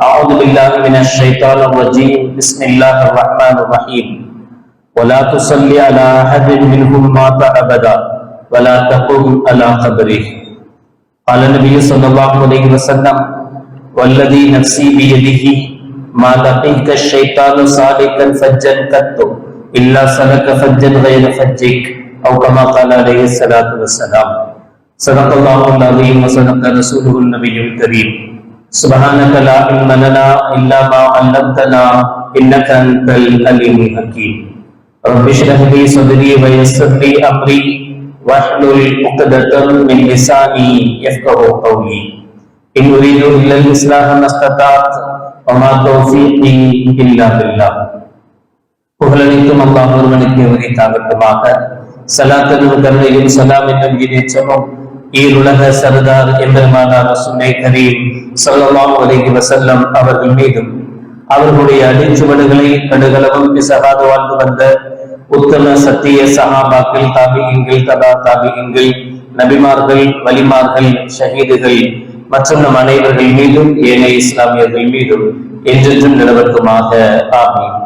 اعوذ باللہ من الشیطان الرجیم بسم اللہ الرحمن الرحیم ولا تصلی علی احد منهم مات ابدا ولا تقم علی قبره. قال نبی صلی اللہ علیہ وسلم والذی نفسی بیدہ ما لقیت الشیطان صالکا فجن قط الا سلک فجن غیر فجک او کما قال علیہ الصلوۃ والسلام. صدق اللہ علیہ وسلم رسوله النبی کریم سبحانك لا علم لنا إلا ما علمتنا إنك أنت العليم الحكيم رب اشرح لي صدري ويسر لي أمري واحلل عقدة من لساني يفقه قولي إن أريد إلا الإصلاح ما استطعت وما توفيقي إلا بالله புகழனைத்தும் அல்லாஹ் ஒருவனுக்கு உரித்தாகட்டுமாக சலாத்தனும் கருணையும் சலாம் என்னும் இணைச்சமும் ஈருலக சர்தார் எம்பெருமானார் ரசூலை கரீம் ஸல்லல்லாஹு அலைஹி அவர்கள் மீதும் அவர்களுடைய அடிச்சுவடுகளை கடுகளவும் பிசகாது வாழ்ந்து வந்த உத்தம சத்திய சகாபாக்கள் தாபிகங்கள் ததா தாபிகங்கள் நபிமார்கள் வலிமார்கள் ஷஹீதுகள் மற்றும் நம் அனைவர்கள் மீதும் ஏனைய இஸ்லாமியர்கள் மீதும் என்றென்றும் நிலவட்டுமாக ஆமீன்.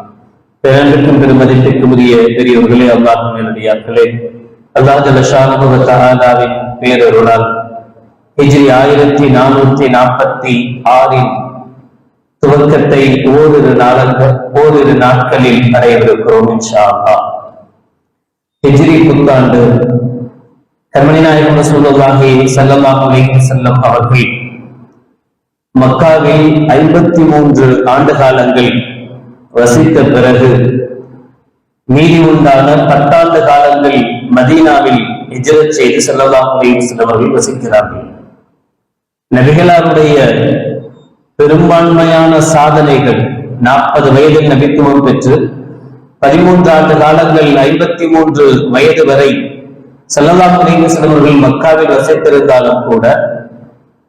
பிறருக்கும் பெருமதிப்பிற்குரிய பெரியவர்களே அல்லாஹ் மேலடியார்களே அல்லாஹ் ஜலஷானுபவத்தாலாவின் பேரருளால். ஹிஜ்ரி ஆயிரத்தி நானூத்தி நாற்பத்தி ஆறின் துவக்கத்தை ஓரிரு நாளங்கள் ஓரிரு நாட்களில் அடையவிருக்கிறோம் ஹிஜ்ரி புத்தாண்டு கர்மணி நாயகம் சூழலாகி செல்லமாக செல்லம் அவர்கள் மக்காவில் ஐம்பத்தி மூன்று ஆண்டு காலங்கள் வசித்த பிறகு மீதி உண்டான பத்தாண்டு காலங்கள் மதீனாவில் ஹிஜ்ரத் செய்து ஸல்லல்லாஹு அலைஹி வசிக்கிறார்கள். நபிகளாருடைய பெரும்பான்மையான சாதனைகள் நாற்பது வயதில் நபித்துவம் பெற்று பதிமூன்று ஆண்டு காலங்கள் ஐம்பத்தி மூன்று வயது வரை ஸல்லல்லாஹு அலைஹி மக்காவில் வசித்திருந்தாலும் கூட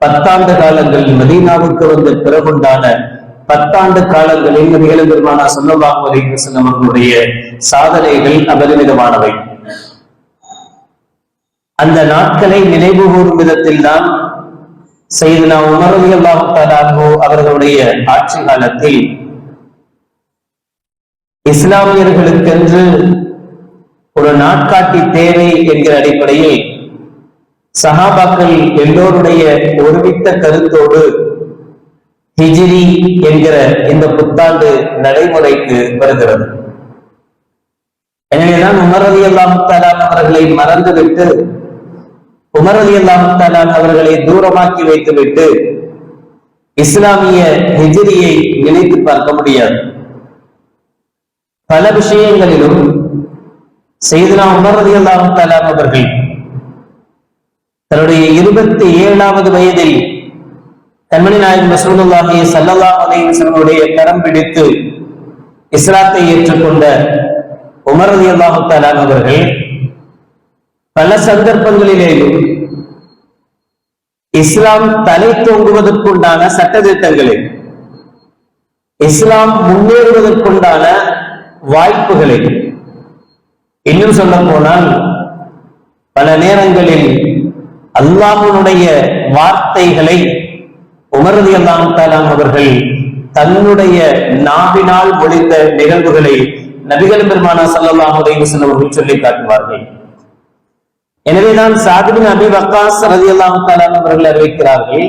பத்தாண்டு காலங்கள் மதீனாவுக்கு வந்த பிறகுண்டான பத்தாண்டு காலங்களில் நபிகள் பெருமானா சொல்லலாம் அலைஹி அவர்களுடைய சாதனைகள் அபரிமிதமானவை. அந்த நாட்களை நினைவு கூறும் விதத்தில் தான் செய்தனா உமர் ரலியல்லாஹு அவர்களுடைய ஆட்சி காலத்தில் இஸ்லாமியர்களுக்கென்று ஒரு நாட்காட்டி தேவை என்கிற அடிப்படையில் சஹாபாக்கள் எல்லோருடைய ஒருமித்த கருத்தோடு ஹிஜிரி என்கிற இந்த புத்தாண்டு நடைமுறைக்கு வருகிறது. எனவேதான் உமர் அலி அவர்களை மறந்துவிட்டு உமரதி அலி அல்லாஹாலான் அவர்களை தூரமாக்கி வைத்துவிட்டு இஸ்லாமிய ஹெஜிரியை நினைத்து பார்க்க முடியாது. பல விஷயங்களிலும் செய்தனா உமரதி அலி அல்லாஹாலான் அவர்கள் தன்னுடைய இருபத்தி ஏழாவது வயதில் கண்மணி நாயகம் மசூதுல்லாஹி ஸல்லல்லாஹு அலைஹி கரம் பிடித்து இஸ்லாத்தை ஏற்றுக்கொண்ட உமரதி ரலியல்லாஹு அவர்கள் பல சந்தர்ப்பங்களிலேயும் இஸ்லாம் தலை தோங்குவதற்குண்டான சட்டத்திட்டங்களை இஸ்லாம் முன்னேறுவதற்குண்டான வாய்ப்புகளை இன்னும் சொல்ல போனால் பல நேரங்களில் அல்லாஹனுடைய வார்த்தைகளை உமரதி அல்லாம் அவர்கள் தன்னுடைய நாவினால் ஒழித்த நிகழ்வுகளை நபிகள் பெருமானா சல்லாஹ் அலைவசன் அவர்கள் சொல்லி காட்டுவார்கள். எனவேதான் சாதிபின் அபி வக்காஸ் ரதி அல்லாம் அவர்கள் அறிவிக்கிறார்கள்.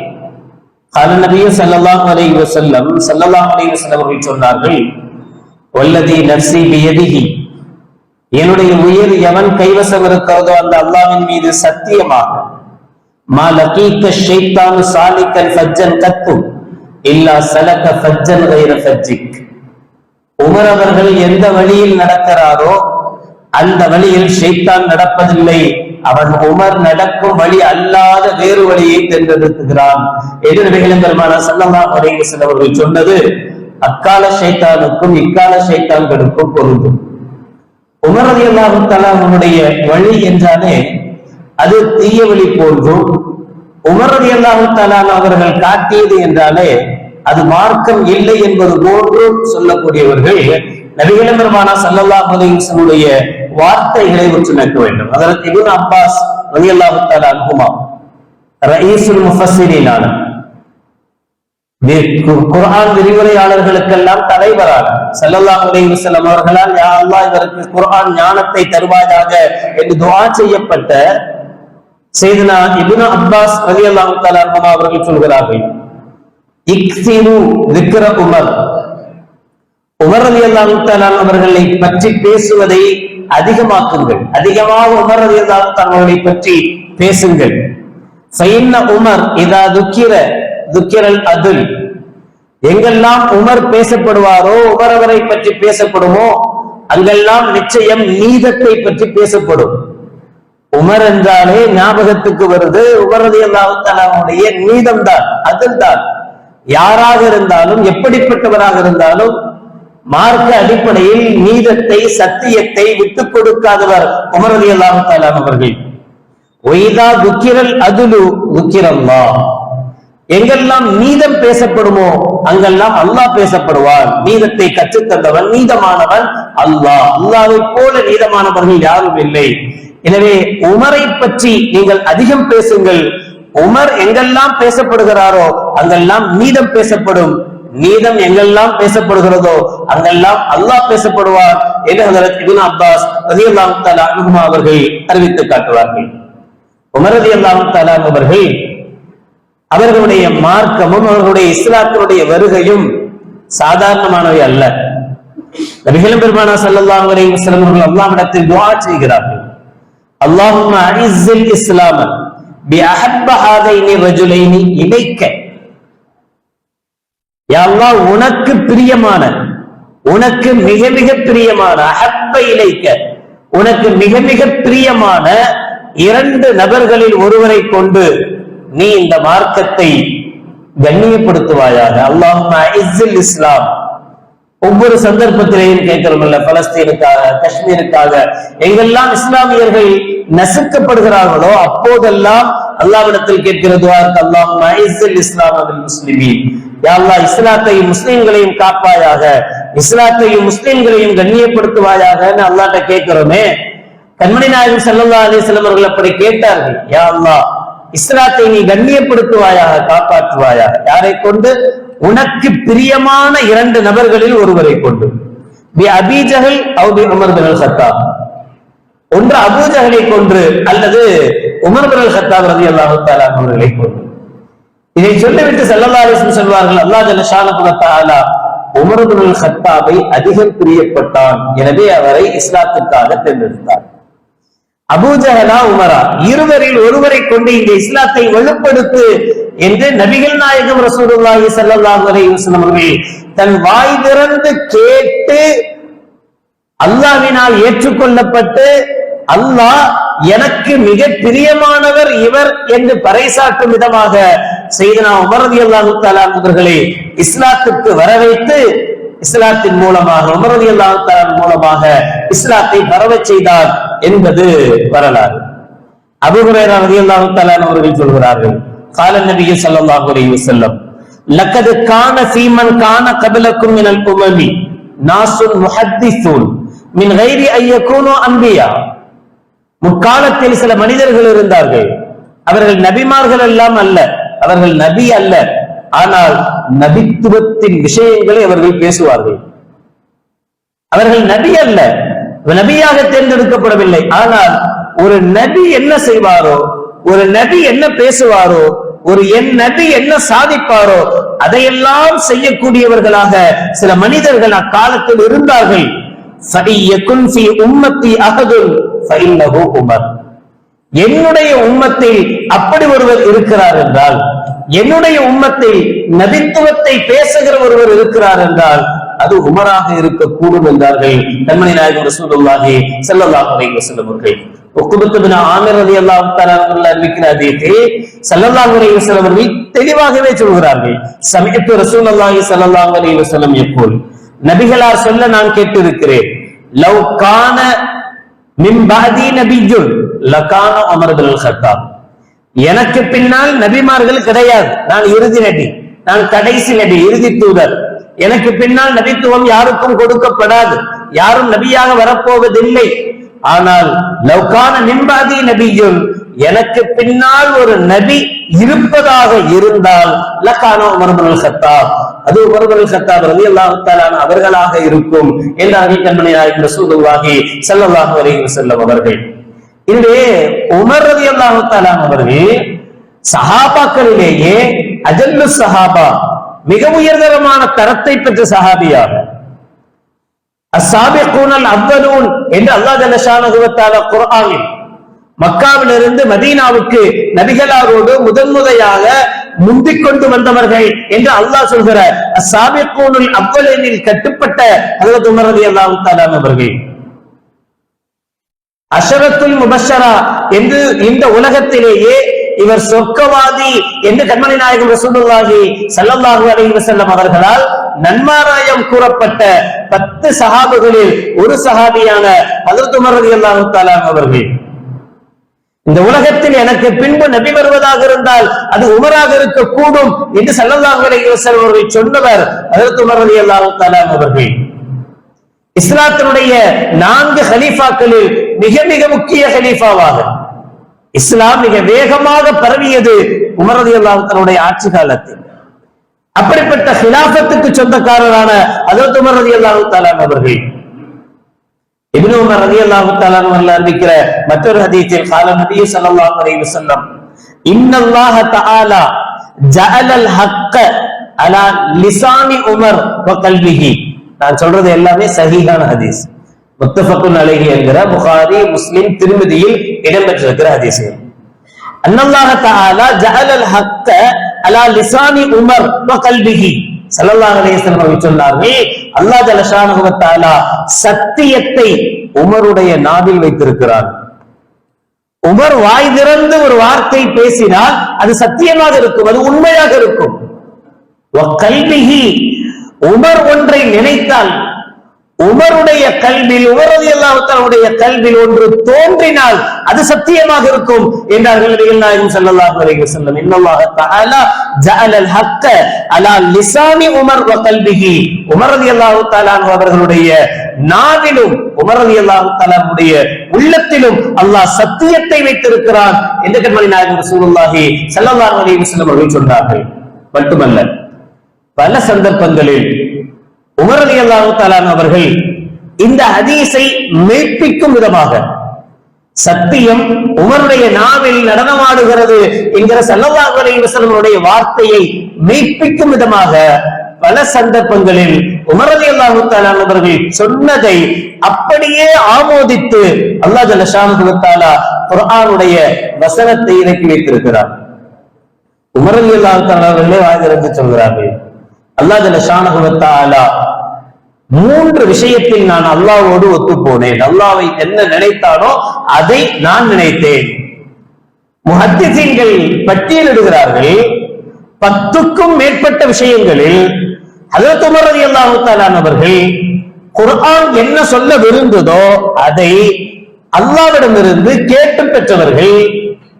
கால நபிய சல்லாஹ் அலை வசல்லம் சல்லாஹ் அலை வஸல்லம் அவர்கள் சொன்னார்கள் வல்லதி நப்சி பியதிஹி. என்னுடைய உயிர் எவன் கைவசம் இருக்கிறதோ அந்த அல்லாவின் மீது சத்தியமாக மா லகீக்க ஷைத்தான் சாலிக்கல் ஃபஜ்ஜன் கத்து இல்லா சலக்க ஃபஜ்ஜன் கைர ஃபஜ்ஜிக். உமர் அவர்கள் எந்த வழியில் நடக்கிறாரோ அந்த வழியில் ஷைத்தான் நடப்பதில்லை. அவன் உமர் நடக்கும் வழி அல்லாத வேறு வழியை தேர்ந்தெடுத்துகிறான். என்று பெருமான சல்லல்லா அலைஹி வஸல்லம் அவர்கள் சொன்னது அக்கால ஷைத்தானுக்கும் இக்கால ஷைத்தான்களுக்கும் பொருந்தும். உமரது ரலியல்லாஹு தஆலா அவனுடைய வழி என்றாலே அது தீய வழி போன்றும். உமர் ரலியல்லாஹு தஆலா அவர்கள் காட்டியது என்றாலே அது மார்க்கம் இல்லை என்பது போன்றும் சொல்லக்கூடியவர்கள் நபிகளம்பெருமானா சல்லல்லா ஸல்லல்லாஹு அலைஹி வார்த்தைகளை உற்று நோக்க வேண்டும். அதற்கு இபுன் அப்பாஸ் ரவி அல்லாஹால அனுகுமா ரயீசுல் முஃபசிலான குர்ஆன் விரிவுரையாளர்களுக்கெல்லாம் தலைவரான செல்லல்லாம் உலகி அவர்களால் யா அல்லா இவருக்கு குர்ஆன் ஞானத்தை தருவாயாக என்று துவா செய்யப்பட்ட செய்தனா இபுன் அப்பாஸ் ரவி அல்லாஹால அவர்கள் சொல்கிறார்கள் இக்சிரு விக்ர உமர் ரலியல்லாஹு அவர்களை பற்றி பேசுவதை அதிகமாக்குங்கள். அதிகமாக உமர் ரலியல்லாஹு அவர்களை பற்றி பேசுங்கள். ஃபைன்ன உமர் இதா துக்கிர துக்கிரல் அதுல். எங்கெல்லாம் உமர் பேசப்படுவாரோ உமர் அவரை பற்றி பேசப்படுமோ அங்கெல்லாம் நிச்சயம் நீதத்தை பற்றி பேசப்படும். உமர் என்றாலே ஞாபகத்துக்கு வருது உமர் ரலியல்லாஹு தஆலாவுடைய நீதம் தான் அதில் தான் யாராக இருந்தாலும் எப்படிப்பட்டவராக இருந்தாலும் மார்க்க அடிப்படையில் நீதத்தை சத்தியத்தை விட்டுக் கொடுக்காதவர் குமரதி அலி அல்லாஹு அவர்கள். ஒய்தா துக்கிரல் அதுலு துக்கிரல்லா. எங்கெல்லாம் நீதம் பேசப்படுமோ அங்கெல்லாம் அல்லாஹ் பேசப்படுவார். நீதத்தை கற்றுத் தந்தவன் நீதமானவன் அல்லாஹ். அல்லாவை போல நீதமானவர்கள் யாரும் இல்லை. எனவே உமரை பற்றி நீங்கள் அதிகம் பேசுங்கள். உமர் எங்கெல்லாம் பேசப்படுகிறாரோ அங்கெல்லாம் நீதம் பேசப்படும். நீதம் எங்கெல்லாம் பேசப்படுகிறதோ அங்கெல்லாம் அல்லாஹ் பேசப்படுவார் என்று ஹசரத் இபின் அப்பாஸ் ரதி அல்லாம் அவர்கள் அறிவித்து காட்டுவார்கள். உமரதி அல்லாம் தாலா அவர்கள் அவர்களுடைய மார்க்கமும் அவர்களுடைய இஸ்லாத்தினுடைய வருகையும் சாதாரணமானவை அல்ல. நபிகளும் பெருமானா சல்லாஹ் அலி சிலவர்கள் அவர்கள் அல்லாமிடத்தில் துவா செய்கிறார்கள். அல்லாஹும் அலிசில் இஸ்லாம பி இணைக்க யா அல்லாஹ் உனக்கு பிரியமான உனக்கு மிக மிக பிரியமான அஹப்ப இலைக்க உனக்கு மிக மிக பிரியமான இரண்டு நபர்களில் ஒருவரை கொண்டு நீ இந்த மார்க்கத்தை கண்ணியப்படுத்துவாயாக. அல்லாஹும்ம இஸ்லாம். ஒவ்வொரு சந்தர்ப்பத்திலையும் கேட்கிறோம்ல பலஸ்தீனுக்காக காஷ்மீருக்காக எங்கெல்லாம் இஸ்லாமியர்கள் நசுக்கப்படுகிறார்களோ அப்போதெல்லாம் அல்லாவிடத்தில் கேட்கிறது அல்லாஹ் இஸ்லாம் முஸ்லிமீன். யா இஸ்லாத்தையும் முஸ்லிம்களையும் காப்பாயாக இஸ்லாத்தையும் முஸ்லிம்களையும் கண்ணியப்படுத்துவாயாக அல்லாட்ட கேட்கிறோமே. கண்மணி நாயகம் செல்லல்லா அலைஹி அவர்கள் அப்படி கேட்டார்கள். யா அல்லா இஸ்லாத்தை நீ கண்ணியப்படுத்துவாயாக காப்பாற்றுவாயாக. யாரை கொண்டு? உனக்கு பிரியமான இரண்டு நபர்களில் ஒருவரை கொண்டு. பி அபிஜகல் அவுபி உமர் பின் அல் ஒன்று அபூஜகலை கொன்று அல்லது உமர் பின் அல் ரதி அல்லாஹு தஆலா அவர்களை கொண்டு இதை சொல்லிவிட்டு ஸல்லல்லாஹு அலைஹி சொல்வார்கள் அல்லாஹ் ஜல்ல அதிகம் பிரியப்பட்டான். எனவே அவரை இஸ்லாத்திற்காக தேர்ந்தெடுத்தார். அபூஜஹலா உமரா இருவரில் ஒருவரை கொண்டு இந்த இஸ்லாத்தை வலுப்படுத்து என்று நபிகள் நாயகம் ரசூலுல்லாஹி சல்லாஹ் அலைஹி அவர்கள் தன் வாய் திறந்து கேட்டு அல்லாவினால் ஏற்றுக்கொள்ளப்பட்டு அல்லாஹ் எனக்கு மிக பிரியமானவர் இவர் என்று பறைசாற்றும் விதமாக செய்தனா உமரதி அல்லாஹு அவர்களை இஸ்லாத்துக்கு வர வைத்து இஸ்லாத்தின் மூலமாக உமரதி அல்லாஹு மூலமாக இஸ்லாத்தை பரவ செய்தார் என்பது வரலாறு. அபுகுரேரா ரதி அல்லாஹு தலான் அவர்கள் சொல்கிறார்கள் கால நபிய சல்லாஹ் அலி லக்கது கான சீமன் காண கபிலக்கும் மினல் உமமி நாசுன் முஹத்திசூன் மின் கைரி ஐயக்கூனோ அம்பியா முற்காலத்தில் சில மனிதர்கள் இருந்தார்கள். அவர்கள் நபிமார்கள் எல்லாம் அல்ல. அவர்கள் நபி அல்ல. ஆனால் நபித்துவத்தின் விஷயங்களை அவர்கள் பேசுவார்கள். அவர்கள் நபி அல்ல. நபியாக தேர்ந்தெடுக்கப்படவில்லை. ஆனால் ஒரு நபி என்ன செய்வாரோ ஒரு நபி என்ன பேசுவாரோ ஒரு என் நபி என்ன சாதிப்பாரோ அதையெல்லாம் செய்யக்கூடியவர்களாக சில மனிதர்கள் அக்காலத்தில் இருந்தார்கள். சரி உம்மத்தி அகதுல் உமர் என்னுடைய உம்மத்தில் அப்படி ஒருவர் இருக்கிறார் என்றால் என்னுடைய உம்மத்தில் நபித்துவத்தை பேசுகிற ஒருவர் இருக்கிறார் என்றால் அது உமராக இருக்கக்கூடும் என்றார்கள் தன்மணி நாயகம் ரசூலுல்லாஹி ஸல்லல்லாஹு அலைஹி வஸல்லம் அவர்கள். உக்குபத்து பின் ஆமிர் ரலியல்லாஹு தஆலா அவர்கள் அறிவிக்கிற ஹதீஸை சல்லல்லாஹு அலைஹி வஸல்லம் அவர்கள் தெளிவாகவே சொல்கிறார்கள். சமயத்து ரசூலுல்லாஹி சல்லல்லாஹு அலைஹி வஸல்லம் எப்போல் நபிகளார் சொல்ல நான் கேட்டிருக்கிறேன் லவ் கான எனக்கு பின்னால் நபிமார்கள் கிடையாது. நான் இறுதி நபி. நான் கடைசி நபி இறுதி தூதர். எனக்கு பின்னால் நபித்துவம் யாருக்கும் கொடுக்கப்படாது. யாரும் நபியாக வரப்போவதில்லை. ஆனால் லவ்கான நிம்பாதி நபியும் எனக்கு பின்னால் ஒரு நபி இருப்பதாக இருந்தால் லக்கானோ மருமனல் சத்தாப் அது உமர்புல் சத்தாப் ரவி அல்லாஹாலான அவர்களாக இருக்கும் என்றார்கள் கண்மணி நாயகம் ரசூலுல்லாஹி ஸல்லல்லாஹு அலைஹி வஸல்லம் அவர்கள். இதுவே உமர் ரவி அல்லாஹாலான் அவர்கள் சஹாபாக்களிலேயே அஜல்லு சஹாபா மிக உயர்தரமான தரத்தை பெற்ற சஹாபியாக அஸ்ஸாபிகூனல் அவ்வலூன் என்று அல்லாஹ் ஜல்லஷானஹு வ தஆலா குர்ஆனில் மக்காவிலிருந்து மதீனாவுக்கு நபிகளாரோடு முதன் முறையாக முந்திக் கொண்டு வந்தவர்கள் என்று அல்லாஹ் சொல்கிறார். அஸ்ஸாபிகூனுல் அவ்வலீனில் கட்டுப்பட்ட ஹஜரத் உமரதி அல்லாஹு தாலாம் அவர்கள். அஷரத்துல் முபஷரா என்று இந்த உலகத்திலேயே இவர் சொர்க்கவாதி என்று கண்மணி நாயகம் ரசூலுல்லாஹி சல்லல்லாஹு அலைஹி வஸல்லம் அவர்களால் நன்மாராயம் கூறப்பட்ட பத்து சஹாபுகளில் ஒரு சஹாபியான ஹஜரத் உமர் ரலியல்லாஹு தஆலா அவர்கள். இந்த உலகத்தில் எனக்கு பின்பு நபி வருவதாக இருந்தால் அது உமராக இருக்கக்கூடும் என்று ஸல்லல்லாஹு அலைஹி வஸல்லம் அவர்கள் சொன்னவர் அதற்கு உமர் ரலியல்லாஹு தஆலா அவர்கள். இஸ்லாத்தினுடைய நான்கு ஹலீஃபாக்களில் மிக மிக முக்கிய ஹலீஃபாவாக இஸ்லாம் மிக வேகமாக பரவியது உமரதி அல்லாஹனுடைய ஆட்சி காலத்தில். அப்படிப்பட்ட ஹிலாபத்துக்கு சொந்தக்காரரான அதற்கு உமர் ரதி அல்லாஹு தாலான் அவர்கள். இப்னு உமர் ரதி அல்லாஹு தாலான் அறிவிக்கிற மற்றொரு ஹதீஸில் கால நபி ஸல்லல்லாஹு அலைஹி வஸல்லம் இன்னல்லாஹ தஆலா ஜஅலல் ஹக்க அலா லிசானி உமர் வ கல்பிஹி நான் சொல்றது எல்லாமே சஹீஹான ஹதீஸ். முத்தஃபக்குன் அலைஹி என்கிற புகாரி முஸ்லிம் திருமதியில் இடம்பெற்றிருக்கிற ஹதீஸ்கள். அன்னல்லாஹ தஆலா ஜஅலல் ஹக்க அலா லிசானி உமர் வ கல்பிஹி. ஸல்லல்லாஹு அலைஹி சொன்னார்கள் அல்லாஹ் ஜல்லஷானஹு சத்தியத்தை உமருடைய நாவில் வைத்திருக்கிறார் உமர் வாய் திறந்து ஒரு வார்த்தை பேசினால் அது சத்தியமாக இருக்கும் அது உண்மையாக இருக்கும். வ உமர் ஒன்றை நினைத்தால் உமருடைய கல்வியில் உமரது எல்லாவுடைய கல்வியில் ஒன்று தோன்றினால் அது சத்தியமாக இருக்கும் என்றார்கள் நாயகம் ஸல்லல்லாஹு அலைஹி வஸல்லம். இன்னல்லாஹ தஆலா ஜஅலல் ஹக்க அலா லிசானி உமர் வ கல்பிஹி. உமர் ரலியல்லாஹு தஆலா அவர்களுடைய நாவிலும் உமர் ரலியல்லாஹு தஆலாவுடைய உள்ளத்திலும் அல்லாஹ் சத்தியத்தை வைத்திருக்கிறான் என்று கண்மணி நாயகம் ரசூலுல்லாஹி ஸல்லல்லாஹு அலைஹி வஸல்லம் அவர்கள் சொன்னார்கள். மட்டுமல்ல பல சந்தர்ப்பங்களில் உமர் அலி அல்லாஹு தாலான் அவர்கள் இந்த ஹதீஸை மெய்ப்பிக்கும் விதமாக சத்தியம் உமருடைய நாவில் நடனமாடுகிறது என்கிற சல்லல்லாஹு அலைஹி வார்த்தையை மெய்ப்பிக்கும் விதமாக பல சந்தர்ப்பங்களில் உமர் அலி அல்லாஹு தாலான் அவர்கள் சொன்னதை அப்படியே ஆமோதித்து அல்லாஹ் ஜல்லஷானு தாலா குர்ஆனுடைய வசனத்தை இறக்கி வைத்திருக்கிறார். உமர் அலி அல்லாஹு தாலா அவர்களே வாய்ந்திருந்து சொல்கிறார்கள். அல்லாஹ் ஜல்லஷானஹு வ மூன்று விஷயத்தில் நான் அல்லாவோடு ஒத்து போனேன் என்ன நினைத்தானோ அதை நான் நினைத்தேன். முஹத்திசீன்கள் பட்டியலிடுகிறார்கள். பத்துக்கும் மேற்பட்ட விஷயங்களில் ஹஜரத் உமர் ரலியல்லாஹு அவர்கள் குர்ஆன் என்ன சொல்ல விருந்ததோ அதை அல்லாவிடமிருந்து கேட்டு பெற்றவர்கள்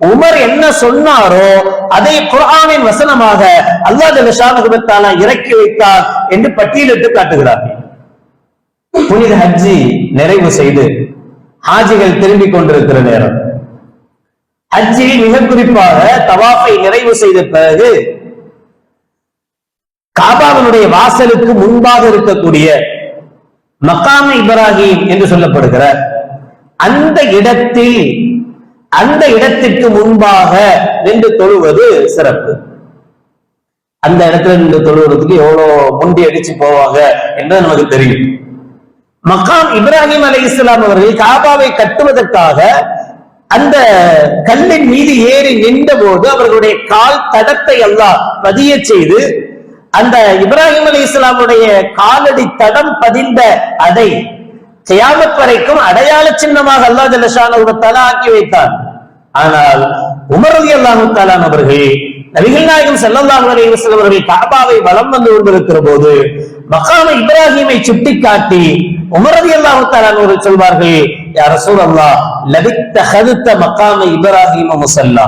உமர் என்ன சொன்னாரோ அதை குர்ஆனின் வசனமாக அல்லாஹ் ஜல்லஷானஹு இறக்கி வைத்தார் என்று பட்டியலிட்டு காட்டுகிறார்கள். புனித ஹஜ்ஜி நிறைவு செய்து ஹாஜிகள் திரும்பிக் கொண்டிருக்கிற நேரம். ஹஜ்ஜி மிக குறிப்பாக தவாஃபை நிறைவு செய்த பிறகு காபாவினுடைய வாசலுக்கு முன்பாக இருக்கக்கூடிய மக்காம இப்ராஹிம் என்று சொல்லப்படுகிற அந்த இடத்தில் அந்த இடத்திற்கு முன்பாக நின்று தொழுவது சிறப்பு. அந்த இடத்துல நின்று தொழுவதற்கு எவ்வளவு முண்டி அடிச்சு போவாங்க என்று நமக்கு தெரியும். மகாம் இப்ராஹிம் அலை இஸ்லாம் அவர்கள் காபாவை கட்டுவதற்காக அந்த கல்லின் மீது ஏறி நின்ற போது அவர்களுடைய கால் தடத்தை எல்லாம் பதிய செய்து அந்த இப்ராஹிம் அலி இஸ்லாமுடைய காலடி தடம் பதிந்த அதை கியாமத் வரைக்கும் அடையாள சின்னமாக அல்லாஹ் ஜல்லஷான ஆக்கி வைத்தார் ஆனால் உமர் அல்லாஹு தாலான் அவர்கள் நபிகள் நாயகம் செல்லல்லாஹு அலைஹி வஸல்லம் அவர்கள் காபாவை வலம் வந்து கொண்டிருக்கிற போது மகாம இப்ராஹிமை சுட்டி காட்டி உமரதி அல்லாஹு தாலான் அவர்கள் சொல்வார்கள் யா லபித்த ஹதுத்த மக்காம இப்ராஹிம முசல்லா.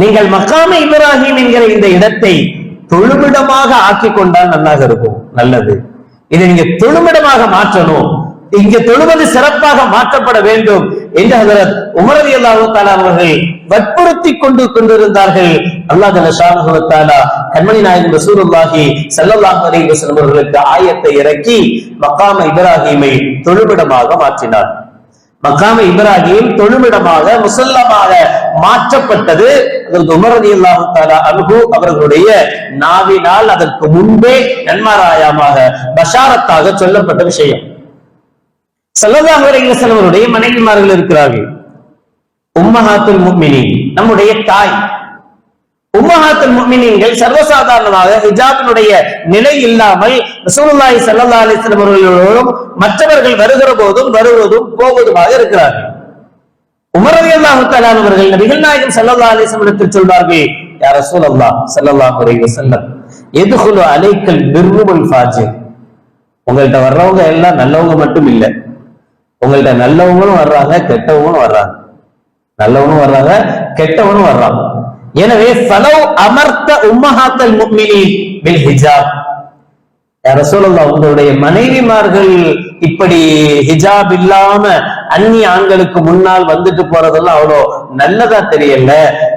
நீங்கள் மக்காம இப்ராஹிம் என்கிற இந்த இடத்தை தொழுமிடமாக ஆக்கி கொண்டால் நல்லாக இருக்கும் நல்லது. இதை நீங்க தொழுமிடமாக மாற்றணும். இங்க தொழுவது சிறப்பாக மாற்றப்பட வேண்டும் என்று ஹதரத் உமரதி அல்லாஹு தாலா அவர்கள் வற்புறுத்தி கொண்டு கொண்டிருந்தார்கள். அல்லாஹ் தல தாலா கண்மணி நாயகன் ரசூலுல்லாஹி ஸல்லல்லாஹு அலைஹி வஸல்லம் அவர்களுக்கு ஆயத்தை இறக்கி மக்காம இப்ராஹீமை தொழுமிடமாக மாற்றினார். மக்காம இப்ராஹிம் தொழுமிடமாக முசல்லமாக மாற்றப்பட்டது. அதற்கு உமரதி அல்லாஹு தாலா அனுகு அவர்களுடைய நாவினால் அதற்கு முன்பே நன்மாராயமாக பஷாரத்தாக சொல்லப்பட்ட விஷயம். சல்லல்லாஹு அலைஹி செல்வருடைய மனைவிமார்கள் இருக்கிறார்கள். உம்மஹாத்துல் முஃமினீன் நம்முடைய தாய். உம்மஹாத்துல் முஃமினீன்கள் சர்வசாதாரணமாக ஹிஜாபினுடைய நிலை இல்லாமல் ரசூலுல்லாஹி ஸல்லல்லாஹு அலைஹி வஸல்லம் அவர்களோடும் மற்றவர்கள் வருகிற போதும் வருவதும் போவதுமாக இருக்கிறார்கள். உமர் ரலியல்லாஹு தஆலா அவர்கள் நபிகள் நாயகம் ஸல்லல்லாஹு அலைஹி வஸல்லம் சொல்வார்கள் யா ரசூலல்லாஹ் ஸல்லல்லாஹு அலைஹி வஸல்லம் எதுகுலு அலைக்கல் பிர்ரு ஃபாஜி உங்கள்ட்ட வர்றவங்க எல்லாம் நல்லவங்க மட்டும் இல்லை. உங்கள்ட்ட நல்லவங்களும் வர்றாங்க கெட்டவங்களும் வர்றாங்க. நல்லவனும் வர்றாங்க கெட்டவனும் வர்றாங்க. எனவே சலவ் அமர்த்த உம்மஹாத்தல் முக்மினி பில் ஹிஜாப். யார சொல்லலாம் உங்களுடைய மனைவிமார்கள் இப்படி ஹிஜாப் இல்லாம அந்நிய ஆண்களுக்கு முன்னால் வந்துட்டு போறதெல்லாம் அவ்வளோ நல்லதா தெரியல.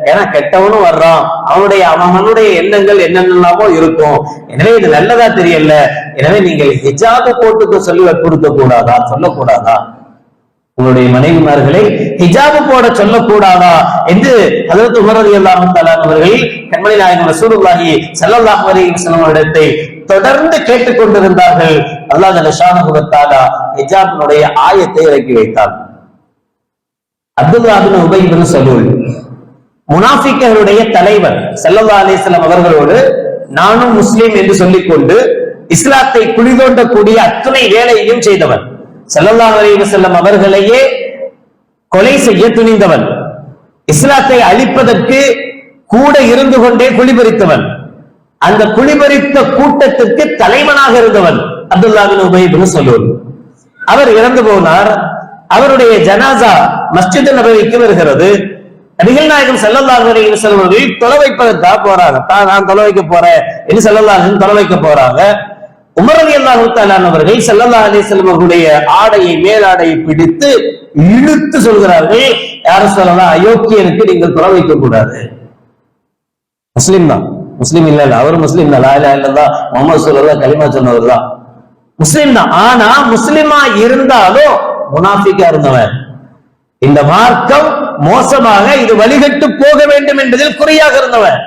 ஏன்னா கெட்டவனும் வர்றான். அவனுடைய அவனுடைய எண்ணங்கள் என்னென்னலாமோ இருக்கும். எனவே இது நல்லதா தெரியல. எனவே நீங்கள் ஹிஜாப போட்டுக்க சொல்லி வற்புறுத்த கூடாதா சொல்லக்கூடாதா? உங்களுடைய மனைவிமார்களை ஹிஜாபு போட சொல்லக்கூடாதா என்று அதற்கு உமரது ரலியல்லாஹு தஆலா அவர்கள் கண்மணி நாயகம் ரசூலுல்லாஹி ஸல்லல்லாஹு வரையும் வஸல்லம் தொடர்ந்து கேட்டுக் கொண்டிருந்தார்கள். அல்லாஹ் ஜல்லஷானஹு ஹிஜாபினுடைய ஆயத்தை இறக்கி வைத்தார். அப்துல்லாபின் பின் உபை சலூல் முனாஃபிக்கர்களுடைய தலைவர் செல்லல்லா அலிஸ்லாம் அவர்களோடு நானும் முஸ்லிம் என்று சொல்லிக்கொண்டு இஸ்லாத்தை குளிதோண்டக்கூடிய அத்துணை வேலையையும் செய்தவன் செல்லல்லா அலைஹி வஸல்லம் அவர்களையே கொலை செய்ய துணிந்தவன். இஸ்லாத்தை அழிப்பதற்கு கூட இருந்து கொண்டே குளிபறித்தவன். அந்த குளிபறித்த கூட்டத்திற்கு தலைவனாக இருந்தவன் அப்துல்லாவின் உபயிபின் சொல்லுவது அவர் இறந்து போனார். அவருடைய ஜனாசா மஸ்ஜித் நபவிக்கு வருகிறது. நபிகள் நாயகம் ஸல்லல்லாஹு செல்வர்கள் தொலை வைப்பதற்காக போறாங்க. தான் நான் தொலை வைக்க போறேன். என்று ஸல்லல்லாஹு தொலை வைக்க போறாங்க. உமர் ரலியல்லாஹு தஆலா அவர்கள் ஸல்லல்லாஹு அலைஹி அவர்களுடைய ஆடையை மேலாடையை பிடித்து இழுத்து சொல்கிறார்கள். யார சொல்லலாம் அயோக்கியனுக்கு நீங்கள் தொலை வைக்க கூடாது முஸ்லீம் தான். முஸ்லீம் இல்ல இல்ல. அவர் முஸ்லீம் தான். லா இலாஹ இல்லல்லாஹ் முகமது ஸல்லல்லாஹு கலிமா சொன்னவர் தான். முஸ்லீம் தான். ஆனா முஸ்லிமா இருந்தாலும் முனாஃபிக்கா இருந்தவன் இந்த மார்க்கம் மோசமாக இது வழிகட்டு போக வேண்டும் என்பதில் குறையாக இருந்தவன்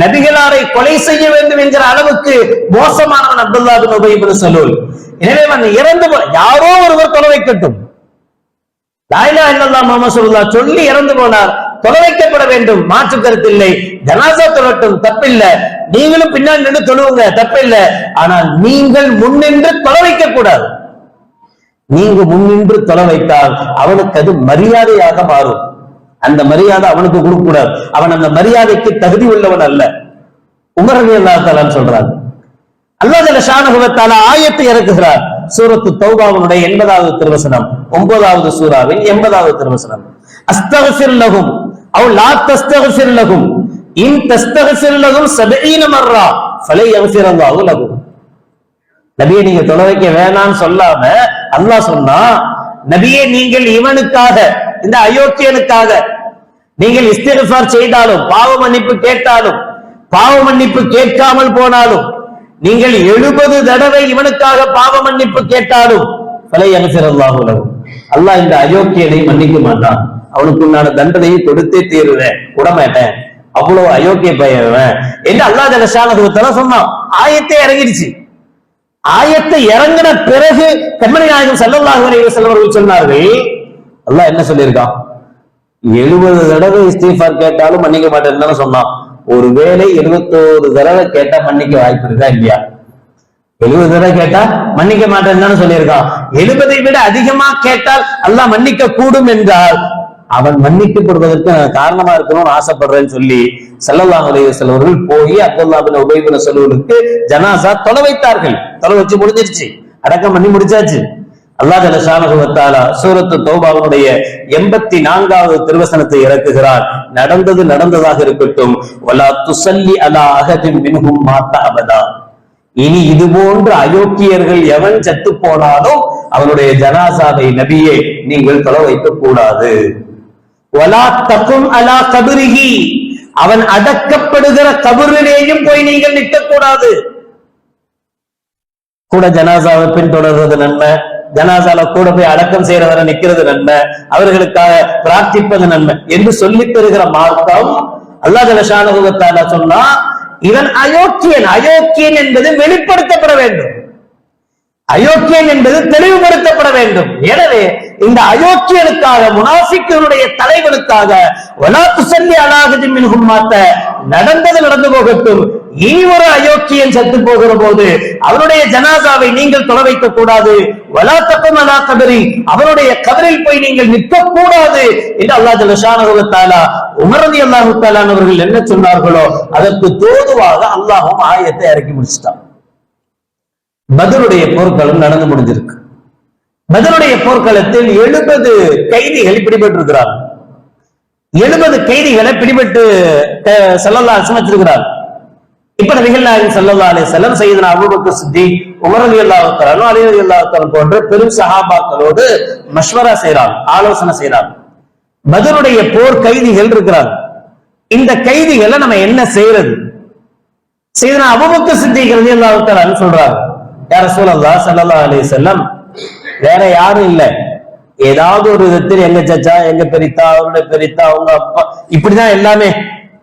நபிகளாரை கொலை செய்ய வேண்டும் என்கிற அளவுக்கு மோசமானவன் அப்துல்லா பின் உபய் பின் சலூல். எனவே அவன் இறந்து போ யாரோ ஒருவர் தொலை வைக்கட்டும். லாயிலா இல்லல்லா முகமது சொல்லுல்லா சொல்லி இறந்து போனார். தொலை வைக்கப்பட வேண்டும். மாற்று கருத்தில்லை ஜனாசா தொழட்டும். தப்பில்ல. நீங்களும் பின்னாடி நின்று தொழுவுங்க. தப்பில்ல. ஆனால் நீங்கள் முன்னின்று தொலை வைக்க கூடாது. நீங்க முன்னின்று தொலை வைத்தால் அவனுக்கு அது மரியாதையாக மாறும். அந்த மரியாதை அவனுக்கு கொடுக்க கூடாது. அவன் அந்த மரியாதைக்கு தகுதி உள்ளவன் அல்ல. உமரவி அல்லாத்தாலான்னு சொல்றாங்க அல்லாஹ் ஜல்ல ஆயத்தை இறக்குகிறார். சூரத்து தௌபாவனுடைய எண்பதாவது திருவசனம் ஒன்பதாவது சூராவின் எண்பதாவது திருவசனம். அஸ்தகசிர் லகும் அவள் லா தஸ்தகசிர் லகும் இன் தஸ்தகசிர் லகும் சபீன மர்ரா ஃபலை அவசிரங்காவு லகும் நபியை நீங்க தொலை வைக்க வேணாம்னு சொல்லாம அல்லாஹ் சொன்னா நபியை நீங்கள் இவனுக்காக இந்த அயோக்கியனுக்காக. நீங்கள் இஸ்திகார் செய்தாலும் பாவ மன்னிப்பு கேட்டாலும் பாவ மன்னிப்பு கேட்காமல் போனாலும் நீங்கள் எழுபது தடவை இவனுக்காக பாவ மன்னிப்பு கேட்டாலும் பலை அனுசரல்லாஹு லஹு. அல்லாஹ் இந்த அயோக்கியனை மன்னிக்க மாட்டான். அவனுக்கு உண்டான தண்டனையை கொடுத்தே தீருவேன். விடமாட்டேன். அவ்வளவு அயோக்கிய பையன் என்று அல்லாஹ் ஜலசானதுவத்தால சொன்னான். ஆயத்தை இறங்கிடுச்சு. ஆயத்தை இறங்கின பிறகு கண்மணி நாயகம் செல்லல்லாஹு அலைஹி சொன்னார்கள் அல்லாஹ் என்ன சொல்லியிருக்கான்? எழுபது தடவை இஸ்தீஃபார் கேட்டாலும் மன்னிக்க மாட்டேன்னு சொன்னான். ஒருவேளை எழுபத்தோரு தடவை கேட்டா மன்னிக்க வாய்ப்பு இருக்கா இல்லையா? எழுபது தடவை கேட்டா மன்னிக்க மாட்டேன்னு சொல்லியிருக்கான். எழுபதை விட அதிகமா கேட்டால் அல்லாஹ் மன்னிக்க கூடும் என்றால் அவன் மன்னிக்கப்படுவதற்கு காரணமா இருக்கணும்னு ஆசைப்படுறேன்னு சொல்லி ஸல்லல்லாஹு அலைஹி செல்வர்கள் போய் அப்துல்லா பின் உபை ஜனாசா தொலை வைத்தார்கள். தொலை வச்சு முடிஞ்சிருச்சு. அடக்கம் பண்ணி முடிச்சாச்சு. அல்லாஹ் ஜலஷானஹு சூரத்து தௌபாவுடைய எண்பத்தி நான்காவது திருவசனத்தை இறக்குகிறார். நடந்தது நடந்ததாக இருக்கட்டும். வலா துசல்லி அலா அகதின் மின்ஹும் மாத்த அபதா. இனி இது போன்ற அயோக்கியர்கள் எவன் செத்து போனாலும் அவனுடைய ஜனாசாவை நபியை நீங்கள் தொலை வைக்க கூடாது. வலா தக்கும் அலா கபிரிகி அவன் அடக்கப்படுகிற கபரிலேயும் போய் நீங்கள் நிற்கக்கூடாது கூட ஜனாசாவை பின்தொடர்றது நன்மை. ஜனாசால கூட போய் அடக்கம் செய்யறவரை நிக்கிறது நன்மை. அவர்களுக்காக பிரார்த்திப்பது நன்மை. என்று சொல்லி பெறுகிற மார்க்கம் அல்லாஹ் ஜலஷானுகத்தால சொன்னா இவன் அயோக்கியன். அயோக்கியன் என்பது வெளிப்படுத்தப்பட வேண்டும். அயோக்கியன் என்பது தெளிவுபடுத்தப்பட வேண்டும். எனவே இந்த அயோக்கியனுக்காக முனாசிக்கனுடைய தலைவனுக்காக வலாத்து சொல்லி அலாகதி மின்கும் மாத்த நடந்தது நடந்து போகட்டும். இனி ஒரு அயோக்கியன் செத்து போகிற போது அவனுடைய ஜனாசாவை நீங்கள் தொலை வைக்க கூடாது வலாத்தப்பம் அலா கபரி அவனுடைய கபரில் போய் நீங்கள் நிற்க கூடாது என்று அல்லாஹ் ஜலஷானுவத்தாலா உமரதி அல்லாஹு அவர்கள் என்ன சொன்னார்களோ அதற்கு தோதுவாக அல்லாஹும் ஆயத்தை இறக்கி முடிச்சிட்டான். பதிலுடைய போர்க்களம் நடந்து முடிஞ்சிருக்கு. பதிலுடைய போர்க்களத்தில் எழுபது கைதிகள் பிடிபட்டிருக்கிறார். எழுபது கைதிகளை பிடிபட்டு செல்லல்லா சுமத்திருக்கிறார் இப்ப நபிகள் செல்லல்லாலே செல்லம் செய்தனா அபுபக்கர் சித்தி உமரதி அலி அல்லாஹாலும் அலி போன்ற பெரும் சஹாபாக்களோடு மஷ்வரா செய்கிறார் ஆலோசனை செய்கிறார் பதிலுடைய போர் கைதிகள் இருக்கிறார். இந்த கைதிகளை நம்ம என்ன செய்யறது? செய்தனா அபுபக்கர் சித்திக் ரலி அல்லாஹாலும் சொல்றாரு. யார சூழல்லா செல்லல்லா அலி செல்லம் வேற யாரும் இல்லை. ஏதாவது ஒரு விதத்தில் எங்க சச்சா எங்க பெரித்தா அவருடைய பெரித்தா அவங்க அப்பா இப்படிதான் எல்லாமே.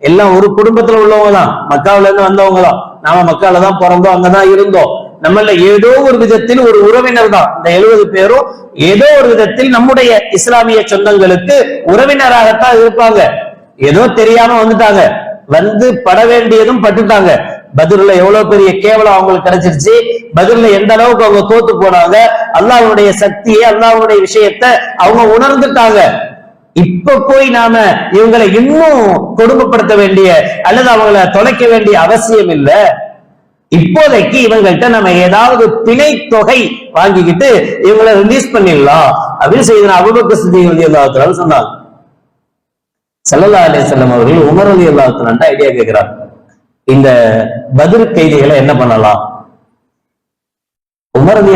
எல்லாம் ஒரு குடும்பத்துல உள்ளவங்க தான். மக்காவில இருந்து வந்தவங்க தான். நாம மக்கால தான் பிறந்தோம் அங்கதான் இருந்தோம். நம்மள ஏதோ ஒரு விதத்தில் ஒரு உறவினர் தான். இந்த எழுபது பேரும் ஏதோ ஒரு விதத்தில் நம்முடைய இஸ்லாமிய சொந்தங்களுக்கு உறவினராகத்தான் இருப்பாங்க. ஏதோ தெரியாம வந்துட்டாங்க. வந்து பட வேண்டியதும் பட்டுட்டாங்க. பதில்ல எவ்வளவு பெரிய கேவலம் அவங்களுக்கு கிடைச்சிருச்சு. பதில்ல எந்த அளவுக்கு அவங்க தோத்து போனாங்க. அல்லாவுடைய சக்தியை அல்லாவுடைய விஷயத்த அவங்க உணர்ந்துட்டாங்க. இப்ப போய் நாம இவங்களை இன்னும் கொடுமைப்படுத்த வேண்டிய அல்லது அவங்கள தொலைக்க வேண்டிய அவசியம் இல்ல. இப்போதைக்கு இவங்கள்ட்ட நம்ம ஏதாவது பிணை தொகை வாங்கிக்கிட்டு இவங்களை ரிலீஸ் பண்ணிடலாம். அப்படின்னு செய்த அபுபக்க சித்தி சொன்னாங்க. செல்லல்லா அலே செல்லம் அவர்கள் உமர் அலி அல்லாத்துல ஐடியா கேட்கிறார். இந்த பதில் கைதிகளை என்ன பண்ணலாம்? உமர் அலி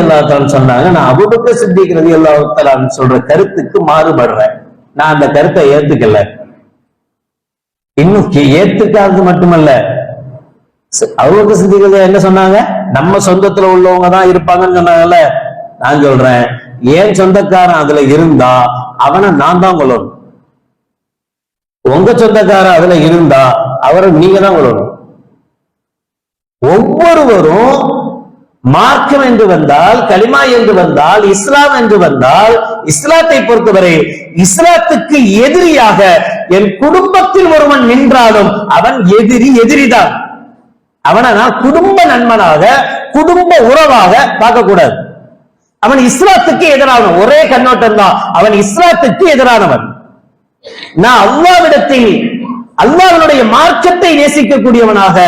சொன்னாங்க நான் அபுபக்க சித்திக் ரதி அல்லாஹான் சொல்ற கருத்துக்கு மாறுபடுறேன். நான் அந்த கருத்தை ஏத்துக்கல. இன்னும் ஏத்துக்காது ஏத்துக்காதது மட்டுமல்ல. அபுபக்க சித்திக் என்ன சொன்னாங்க? நம்ம சொந்தத்துல உள்ளவங்க தான் இருப்பாங்கன்னு சொன்னாங்கல்ல? நான் சொல்றேன். ஏன் சொந்தக்காரன் அதுல இருந்தா அவனை நான் தான் கொள்ளணும் உங்க சொந்தக்காரன் அதுல இருந்தா அவரை நீங்க தான் கொள்ளணும் ஒவ்வொருவரும் மார்க்கம் என்று வந்தால் கலிமா என்று வந்தால் இஸ்லாம் என்று வந்தால் இஸ்லாத்தை பொறுத்தவரை இஸ்லாத்துக்கு எதிரியாக என் குடும்பத்தில் ஒருவன் நின்றாலும் அவன் எதிரி எதிரிதான். அவனை நான் குடும்ப நண்பனாக குடும்ப உறவாக பார்க்கக்கூடாது. அவன் இஸ்லாத்துக்கு எதிரானவன். ஒரே கண்ணோட்டம் தான். அவன் இஸ்லாத்துக்கு எதிரானவன். நான் அல்லாவிடத்தில் அல்லாவினுடைய மார்க்கத்தை நேசிக்கக்கூடியவனாக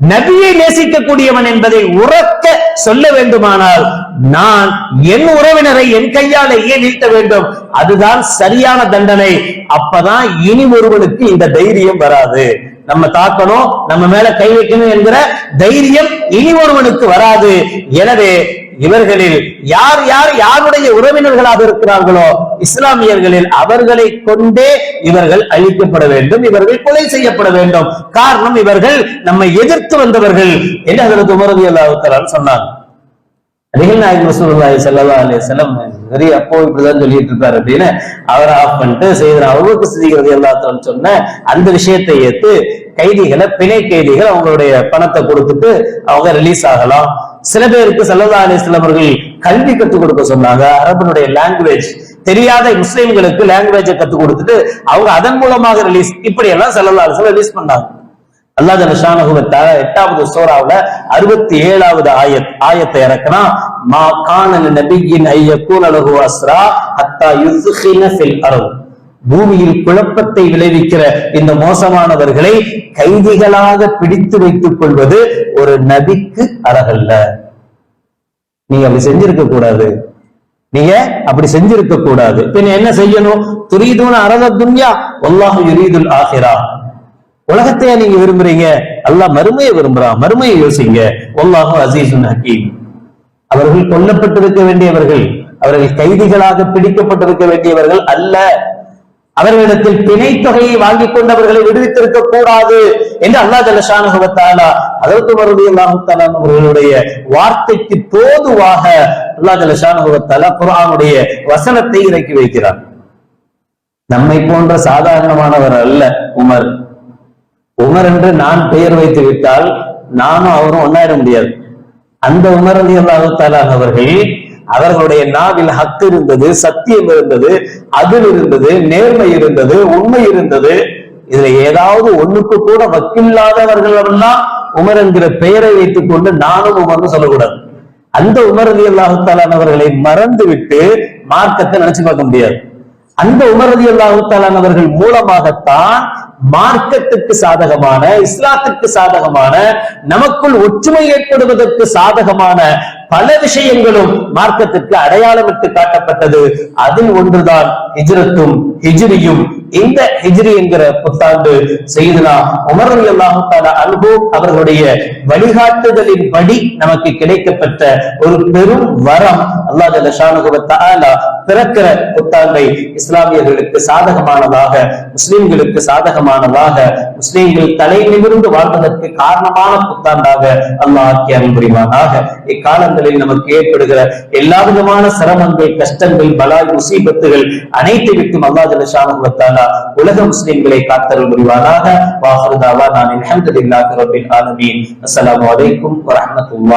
நபியை நேசிக்கக்கூடியவன் என்பதை உறக்க சொல்ல வேண்டுமானால் நான் என் உறவினரை என் கையாலேயே நீட்ட வேண்டும்? அதுதான் சரியான தண்டனை. அப்பதான் இனி ஒருவனுக்கு இந்த தைரியம் வராது. நம்ம தாக்கணும் நம்ம மேல கை வைக்கணும் என்கிற தைரியம் இனி ஒருவனுக்கு வராது. எனவே இவர்களில் யார் யார் யாருடைய உறவினர்களாக இருக்கிறார்களோ இஸ்லாமியர்களில் அவர்களை கொண்டே இவர்கள் அழிக்கப்பட வேண்டும் இவர்கள் கொலை செய்யப்பட வேண்டும். காரணம் இவர்கள் நம்மை எதிர்த்து வந்தவர்கள் என்று அதற்கு உமரதி அல்லாஹால சொன்னாங்க. நபிகள் நாயகம் ரசூலுல்லாஹி ஸல்லல்லாஹு அலைஹி சரி அப்போ இப்படிதான் சொல்லிட்டு இருப்பாரு அப்படின்னு அவர் ஆஃப் பண்ணிட்டு செய்தார் அவருக்கு சிதிகிறது எல்லாத்தையும் சொன்ன அந்த விஷயத்தை ஏத்து கைதிகளை பிணை கைதிகள் அவங்களுடைய பணத்தை கொடுத்துட்டு அவங்க ரிலீஸ் ஆகலாம். சில பேருக்கு சல்லதா அலிஸ்லாம் அவர்கள் கல்வி கற்றுக் கொடுக்க சொன்னாங்க. அரபனுடைய லாங்குவேஜ் தெரியாத முஸ்லிம்களுக்கு லாங்குவேஜை கற்றுக் கொடுத்துட்டு அவங்க அதன் மூலமாக ரிலீஸ் இப்படி எல்லாம் சல்லதா அலிஸ்லாம் ரிலீஸ் பண்ணாங்க. அல்லாஹ் ஜலஷானுகுவத்தால எட்டாவது சோராவில் அறுபத்தி ஏழாவது ஆயத் ஆயத்தை இறக்குனா மா காணல் நபியின் ஐயக்கூன் அலகு அஸ்ரா அத்தா யுஸ்ஹின ஃபில் பூமியில் குழப்பத்தை விளைவிக்கிற இந்த மோசமானவர்களை கைதிகளாக பிடித்து வைத்துக் கொள்வது ஒரு நபிக்கு அழகல்ல. நீங்க அப்படி செஞ்சிருக்க கூடாது. நீங்க அப்படி செஞ்சிருக்க கூடாது? பின் என்ன செய்யணும்? துரிதுன அரத துன்யா ஒல்லாஹு யுரீதுல் ஆஹிரா உலகத்தையா நீங்க விரும்புறீங்க. அல்லாஹ் மறுமையை விரும்புறான் மறுமையை யோசிங்க. ஒல்லாஹு அசீசுன் ஹக்கீம். அவர்கள் கொல்லப்பட்டிருக்க வேண்டியவர்கள் அவர்கள் கைதிகளாக பிடிக்கப்பட்டிருக்க வேண்டியவர்கள் அல்ல. அவர்களிடத்தில் பிணை தொகையை வாங்கிக் கொண்டவர்களை விடுவித்திருக்க கூடாது என்று அல்லா ஜலஷானுகவத்தாலா அதற்கு மறுபடியும் அல்லாஹாலா அவர்களுடைய வார்த்தைக்கு தோதுவாக அல்லா ஜலஷானுகவத்தாலா குரானுடைய வசனத்தை இறக்கி வைக்கிறார். நம்மை போன்ற சாதாரணமானவர் அல்ல உமர். உமர் என்று நான் பெயர் வைத்து விட்டால் நானும் அவரும் ஒன்னாயிட முடியாது. அந்த உமர் அலி அல்லாஹு அவர்கள் அவர்களுடைய நாவில் ஹத்து இருந்தது சத்தியம் இருந்தது அதில் இருந்தது நேர்மை இருந்தது உண்மை இருந்தது. இதுல ஏதாவது ஒண்ணுக்கு கூட வக்கில்லாதவர்கள் எல்லாம் உமர் என்கிற பெயரை வைத்துக் கொண்டு நானும் உமர்னு சொல்லக்கூடாது. அந்த உமர் அலி அல்லாஹுத்தாலானவர்களை அவர்களை மறந்து விட்டு மார்க்கத்தை நினைச்சு பார்க்க முடியாது. அந்த உமர் அல்லாஹு அல்லாஹுத்தாலானவர்கள் மூலமாகத்தான் மார்க்கத்துக்கு சாதகமான இஸ்லாத்துக்கு சாதகமான நமக்குள் ஒற்றுமை ஏற்படுவதற்கு சாதகமான பல விஷயங்களும் மார்க்கத்திற்கு அடையாளமிட்டு காட்டப்பட்டது. அதில் ஒன்றுதான் ஹிஜ்ரத்தும் ஹிஜ்ரியும். இந்த ஹிஜ்ரி என்கிற புத்தாண்டு செய்தனா உமர் அல்லாஹால அல்லாஹு அன்பு அவர்களுடைய வழிகாட்டுதலின் படி நமக்கு கிடைக்கப்பட்ட ஒரு பெரும் வரம் அல்லா பிறக்கிற புத்தாண்டை இஸ்லாமியர்களுக்கு சாதகமானதாக முஸ்லிம்களுக்கு சாதகமானதாக முஸ்லிம்கள் தலை நிமிர்ந்து வாழ்வதற்கு காரணமான புத்தாண்டாக அல்லாஹ் ஆக்கி அருள் புரிவானாக காலங்களில் நமக்கு ஏற்படுகிற எல்லா விதமான சிரமங்கள் கஷ்டங்கள் பலாய் முசீபத்துகள் அனைத்து விட்டும் அல்லா ஜலஷானுவத்தாலா உலக முஸ்லிம்களை காத்தல் புரிவானாக. வாஹருதாவா நான் அல்ஹம்துலில்லாஹி ரப்பில் ஆலமீன். அஸ்ஸலாமு அலைக்கும் வரஹ்மத்துல்லாஹி